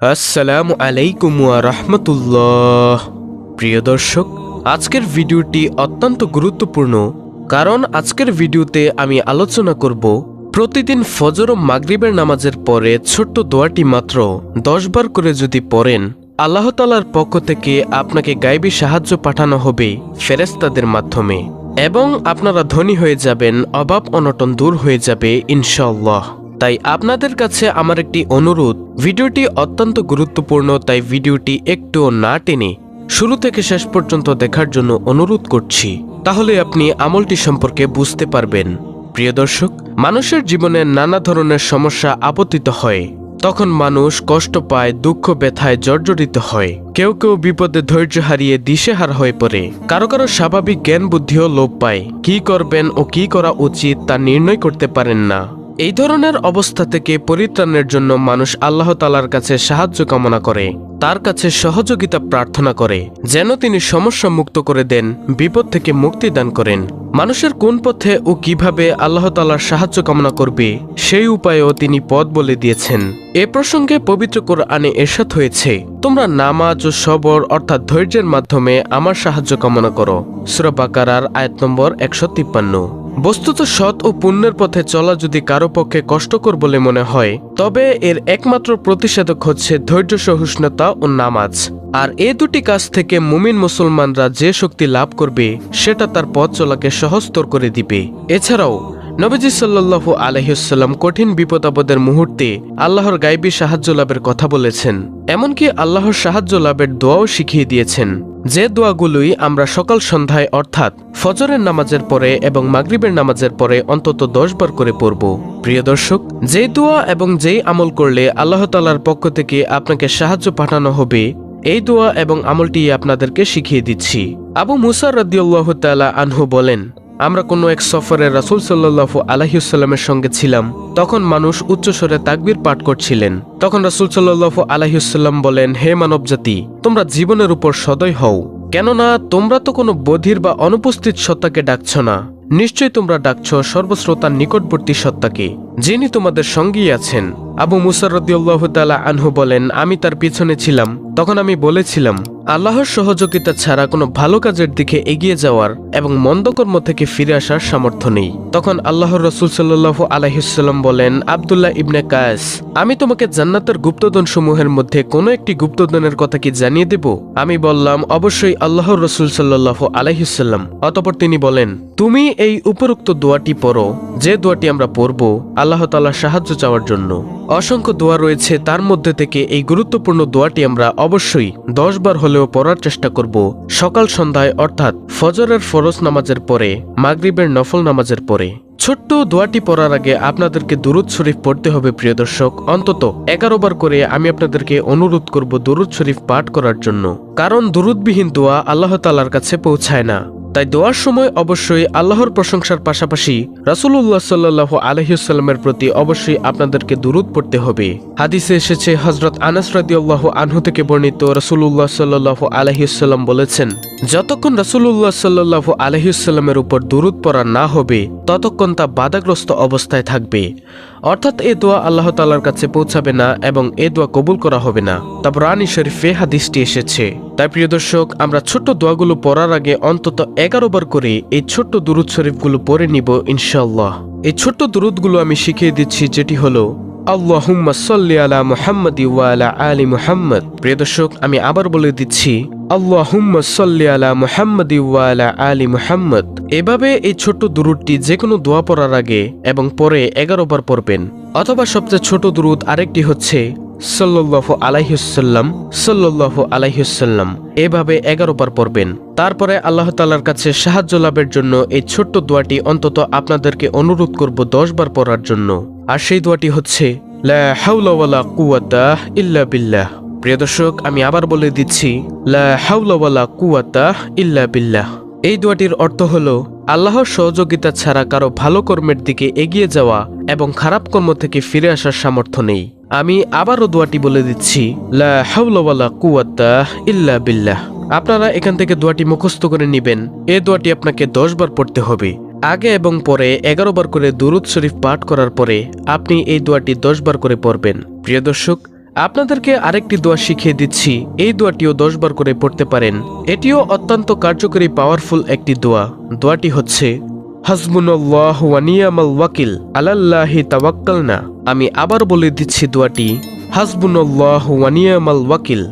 আসসালামু আলাইকুম রহমতুল্লাহ। প্রিয় দর্শক, আজকের ভিডিওটি অত্যন্ত গুরুত্বপূর্ণ, কারণ আজকের ভিডিওতে আমি আলোচনা করব প্রতিদিন ফজর ও মাগরিবের নামাজের পরে ছোট্ট দোয়াটি মাত্র দশ বার করে যদি পড়েন, আল্লাহ তালার পক্ষ থেকে আপনাকে গাইবী সাহায্য পাঠানো হবে ফেরেস্তাদের মাধ্যমে এবং আপনারা ধনী হয়ে যাবেন, অভাব অনটন দূর হয়ে যাবে ইনশাল্লাহ তাই আপনাদের কাছে আমার একটি অনুরোধ, ভিডিওটি অত্যন্ত গুরুত্বপূর্ণ, তাই ভিডিওটি একটুও না টেনে শুরু থেকে শেষ পর্যন্ত দেখার জন্য অনুরোধ করছি। তাহলে আপনি আমলটি সম্পর্কে বুঝতে পারবেন। প্রিয় দর্শক, মানুষের জীবনে নানা ধরনের সমস্যা আপতিত হয়। তখন মানুষ কষ্ট পায়, দুঃখ, ব্যথায় জর্জরিত হয়। কেউ কেউ বিপদে ধৈর্য হারিয়ে দিশেহার হয়ে পড়ে। কারও কারও স্বাভাবিক জ্ঞান বুদ্ধিও লোপ পায়। কি করবেন ও কি করা উচিত তা নির্ণয় করতে পারেন না। এই ধরনের অবস্থা থেকে পরিত্রাণের জন্য মানুষ আল্লাহ তালার কাছে সাহায্য কামনা করে, তার কাছে সহযোগিতা প্রার্থনা করে, যেন তিনি সমস্যা মুক্ত করে দেন, বিপদ থেকে মুক্তি দান করেন। মানুষের কোন পথে ও কীভাবে আল্লাহ তালার সাহায্য কামনা করবে, সেই উপায়েও তিনি পথ বলে দিয়েছেন। এ প্রসঙ্গে পবিত্র কোরআনে এরশাদ হয়েছে, তোমরা নামাজ ও সবর অর্থাৎ ধৈর্যের মাধ্যমে আমার সাহায্য কামনা করো। সুরবাকারার আয়াত নম্বর একশো তিপ্পান্ন। বস্তুত সৎ ও পুণ্যের পথে চলা যদি কারও পক্ষে কষ্টকর বলে মনে হয়, তবে এর একমাত্র প্রতিষেধক হচ্ছে ধৈর্য, সহিষ্ণুতা ও নামাজ। আর এ দুটি কাজ থেকে মুমিন মুসলমানরা যে শক্তি লাভ করবে, সেটা তার পথ চলাকে সহজতর করে দিবে। এছাড়াও নবীজি সাল্লাল্লাহু আলহিউসাল্লাম কঠিন বিপদ আপদের মুহূর্তে আল্লাহর গাইবী সাহায্য লাভের কথা বলেছেন। এমনকি আল্লাহর সাহায্য লাভের দোয়াও শিখিয়ে দিয়েছেন। যে দোয়াগুলোই আমরা সকাল সন্ধ্যায় অর্থাৎ ফজরের নামাজের পরে এবং মাগরিবের নামাজের পরে অন্তত দশ বার করে পড়ব। প্রিয় দর্শক যেই দোয়া এবং যেই আমল করলে আল্লাহ তালার পক্ষ থেকে আপনাকে সাহায্য পাঠানো হবে, এই দোয়া এবং আমলটি আপনাদেরকে শিখিয়ে দিচ্ছি। আবু মুসার রদিউল্লাহ তালা আনহু বলেন আমরা কোনো এক সফরে রাসুল সাল্লাহ আলাহিউসাল্লামের সঙ্গে ছিলাম। তখন মানুষ উচ্চস্বরে তাকবির পাঠ করছিলেন। তখন রাসুল সাল্লাহ আলাহিউসাল্লাম বলেন, হে মানব জাতি তোমরা জীবনের উপর সদয় হও। কেননা, তোমরা তো কোনো বধির বা অনুপস্থিত সত্তাকে ডাকছ না। নিশ্চয়ই তোমরা ডাকছ সর্বশ্রোতার নিকটবর্তী সত্তাকে। যিনি তোমাদের সঙ্গেই আছেন। আবু মুসারদ্দিউল্লাহ তালা আনহু বলেন, আমি তার পিছনে ছিলাম। তখন আমি বলেছিলাম, আল্লাহর সহযোগিতা ছাড়া কোনো ভালো কাজের দিকে এগিয়ে যাওয়ার এবং মন্দকর্ম থেকে ফিরে আসার সামর্থ্য নেই। তখন আল্লাহর রসুল সাল্লাহ আলহিসাল্লাম বলেন, আবদুল্লাহ ইবনে কায়েস, আমি তোমাকে জান্নাতের গুপ্তধন সমূহের মধ্যে কোনো একটি গুপ্তধনের কথা কি জানিয়ে দেব? আমি বললাম, অবশ্যই আল্লাহর রসুল সাল্লাহ আলহিসাল্লাম অতপর তিনি বলেন, তুমি এই উপরোক্ত দোয়াটি পড়ো। যে দোয়াটি আমরা পড়ব আল্লাহ তালার সাহায্য চাওয়ার জন্য। অসংখ্য দোয়া রয়েছে, তার মধ্যে থেকে এই গুরুত্বপূর্ণ দোয়াটি আমরা অবশ্যই দশ বার হলেও পড়ার চেষ্টা করব। সকাল সন্ধ্যায়, অর্থাৎ ফজরের ফরজ নামাজের পরে, মাগরিবের নফল নামাজের পরে। ছোট্ট দোয়াটি পড়ার আগে আপনাদেরকে দুরুদ শরীফ পড়তে হবে, প্রিয় দর্শক। অন্তত এগারো বার করে আমি আপনাদেরকে অনুরোধ করব দুরুদ শরীফ পাঠ করার জন্য। কারণ দুরুদবিহীন দোয়া আল্লাহ তালার কাছে পৌঁছায় না। তাই দোয়ার সময় অবশ্যই আল্লাহর প্রশংসার পাশাপাশি রাসুল্লাহ সাল্লাহ আলহিউসাল্লামের প্রতি অবশ্যই আপনাদেরকে দুরুদ পড়তে হবে। হাদিসে এসেছে হজরত আনাস রাদিউল্লাহ আনহু থেকে বর্ণিত রাসুল্লাহ সাল্লাহ আলহিউসাল্লাম বলেছেন, যতক্ষণ রাসুল্লাহ সাল্লাহ আলহিউসাল্লামের উপর দুরুদ পড়া না হবে, ততক্ষণ তা বাধাগ্রস্ত অবস্থায় থাকবে। অর্থাৎ এ দোয়া আল্লাহ তালার কাছে পৌঁছাবে না এবং এ দোয়া কবুল করা হবে না। তারপর রানী শরীফে হাদিসটি এসেছে। তাই প্রিয় দর্শক, আমরা ছোট্ট দোয়াগুলো পড়ার আগে অন্তত এগারো বার করে এই ছোট্ট দুরুদ শরীফগুলো পড়ে নিব ইনশাল্লাহ এই ছোট্ট দুরুদগুলো আমি শিখিয়ে দিচ্ছি, যেটি হলো আলা মুহাম্মাদি ওয়া আলা আলি মুহাম্মদ। প্রিয় দর্শক, আমি আবার বলে দিচ্ছি আলা মুহাম্মাদি ওয়া আলা আলি মুহাম্মদ। এভাবে এই ছোট্ট দুরুদটি যে কোনো দোয়া পড়ার আগে এবং পরে এগারো বার পড়বেন। অথবা সবচেয়ে ছোট দুরুদ আরেকটি হচ্ছে সাল্লাল্লাহু আলাইহুসাল্লাম সাল্লাল্লাহু আলাইহুসাল্লাম এভাবে এগারো বার পড়বেন। তারপরে আল্লাহ তালার কাছে সাহায্য লাভের জন্য এই ছোট্ট দোয়াটি অন্তত আপনাদেরকে অনুরোধ করব দশ বার পড়ার জন্য। আর সেই দোয়াটি হচ্ছে, লা কুওয়াতা ইল্লা বিল্লাহ। প্রিয় দর্শক, আমি আবার বলে দিচ্ছি, লা হাওলা ওয়ালা কুওয়াতা ইল্লা বিল্লাহ। এই দোয়াটির অর্থ হলো আল্লাহর সহযোগিতা ছাড়া কারও ভালো কর্মের দিকে এগিয়ে যাওয়া এবং খারাপ কর্ম থেকে ফিরে আসার সামর্থ্য নেই। আমি আবারও দোয়াটি বলে দিচ্ছি, লা কুওয়াতা ইল্লা বিল্লাহ। আপনারা এখান থেকে দোয়াটি মুখস্থ করে নেবেন। এ দোয়াটি আপনাকে দশ বার পড়তে হবে। আগে এবং পরে এগারো বার করে দুরুদ শরীফ পাঠ করার পরে আপনি এই দোয়াটি দশ বার করে পড়বেন। প্রিয় দর্শক আপনাদেরকে আরেকটি দোয়া শিখিয়ে দিচ্ছি। এই দোয়াটিও দশ বার করে পড়তে পারেন। এটিও অত্যন্ত কার্যকরী পাওয়ারফুল একটি দোয়া। দোয়াটি হচ্ছে ওয়াকিল আমি আবার বলে দিচ্ছি দোয়াটি ওয়াকিল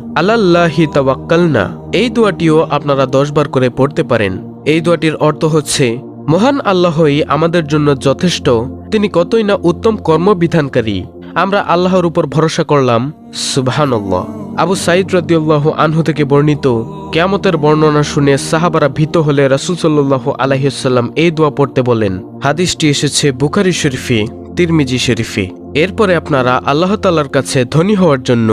তাওয়াক্কালনা। এই দোয়াটিও আপনারা দশ বার করে পড়তে পারেন। এই দোয়াটির অর্থ হচ্ছে, মহান আল্লাহই আমাদের জন্য যথেষ্ট। তিনি কতই না উত্তম কর্মবিধানকারী। আমরা আল্লাহর উপর ভরসা করলাম, সুবহানাল্লাহ। আবু সাইদ রাদিউল্লাহ আনহু থেকে বর্ণিত, কেয়ামতের বর্ণনা শুনে সাহাবারা ভীত হলে রাসূল সাল্লাল্লাহু আলাইহিসাল্লাম এই দোয়া পড়তে বলেন, হাদিসটি এসেছে বুখারি শরীফে, তিরমিজি শরীফে। এরপরে আপনারা আল্লাহ তাল্লার কাছে ধনী হওয়ার জন্য,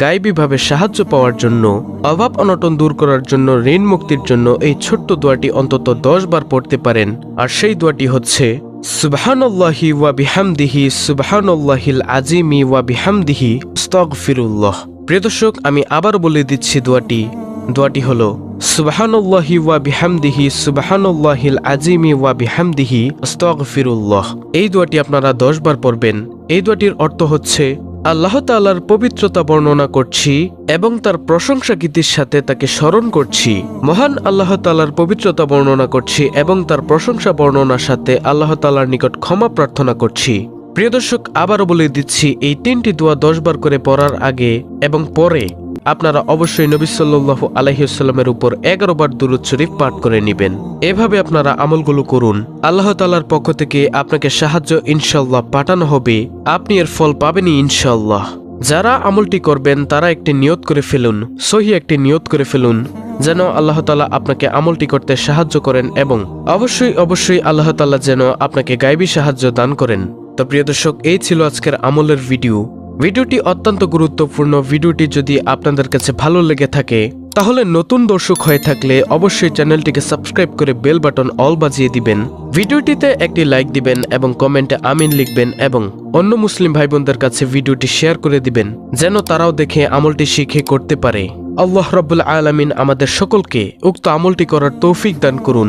গায়েবীভাবে সাহায্য পাওয়ার জন্য, অভাব অনটন দূর করার জন্য ঋণ মুক্তির জন্য এই ছোট্ট দোয়াটি অন্তত দশ বার পড়তে পারেন। আর সেই দোয়াটি হচ্ছে সুবহানাল্লাহি ওয়া বিহামদিহি, সুবহানুল্লাহিল আজিমি ওয়া বিহামদিহি, আস্তাগফিরুল্লাহ। প্রিয় দর্শক, আমি আবার বলে দিচ্ছি দোয়াটি। দোয়াটি হলো, সুবাহানুল্লাহি ওয়া বিহামদিহি, সুবাহানুল্লাহিল আজিমি ওয়া বিহামদিহি, আস্তাগফিরুল্লাহ। এই দোয়াটি আপনারা দশ বার পড়বেন। এই দোয়াটির অর্থ হচ্ছে আল্লাহ তাল্লার পবিত্রতা বর্ণনা করছি এবং তার প্রশংসা গীতির সাথে তাকে স্মরণ করছি। মহান আল্লাহ তাল্লার পবিত্রতা বর্ণনা করছি এবং তার প্রশংসা বর্ণনার সাথে আল্লাহ তাল্লার নিকট ক্ষমা প্রার্থনা করছি। প্রিয় দর্শক, আবারও বলে দিচ্ছি, এই তিনটি দোয়া দশ বার করে পড়ার আগে এবং পরে আপনারা অবশ্যই নবী সাল্লাল্লাহু আলহিউসাল্লামের উপর এগারো বার দুরুদ শরীফ পাঠ করে নেবেন। এভাবে আপনারা আমলগুলো করুন। আল্লাহ তালার পক্ষ থেকে আপনাকে সাহায্য ইনশাল্লাহ পাঠানো হবে। আপনি এর ফল পাবেনই ইনশাল্লাহ যারা আমলটি করবেন, তারা একটি নিয়ত করে ফেলুন, সহি একটি নিয়ত করে ফেলুন, যেন আল্লাহ তালা আপনাকে আমলটি করতে সাহায্য করেন এবং অবশ্যই অবশ্যই আল্লাহ তালা যেন আপনাকে গাইবী সাহায্য দান করেন। তো প্রিয় দর্শক, এই ছিল আজকের আমলের ভিডিও। ভিডিওটি অত্যন্ত গুরুত্বপূর্ণ। ভিডিওটি যদি আপনাদের কাছে ভালো লেগে থাকে, তাহলে নতুন দর্শক হয়ে থাকলে অবশ্যই চ্যানেলটিকে সাবস্ক্রাইব করে বেল বাটন অল বাজিয়ে দিবেন। ভিডিওটিতে একটি লাইক দিবেন এবং কমেন্টে আমিন লিখবেন এবং অন্য মুসলিম ভাই বোনদের কাছে ভিডিওটি শেয়ার করে দিবেন, যেন তারাও দেখে আমলটি শিখে করতে পারে। আল্লাহ রাব্বুল আলামিন আমাদের সকলকে উক্ত আমলটি করার তৌফিক দান করুন।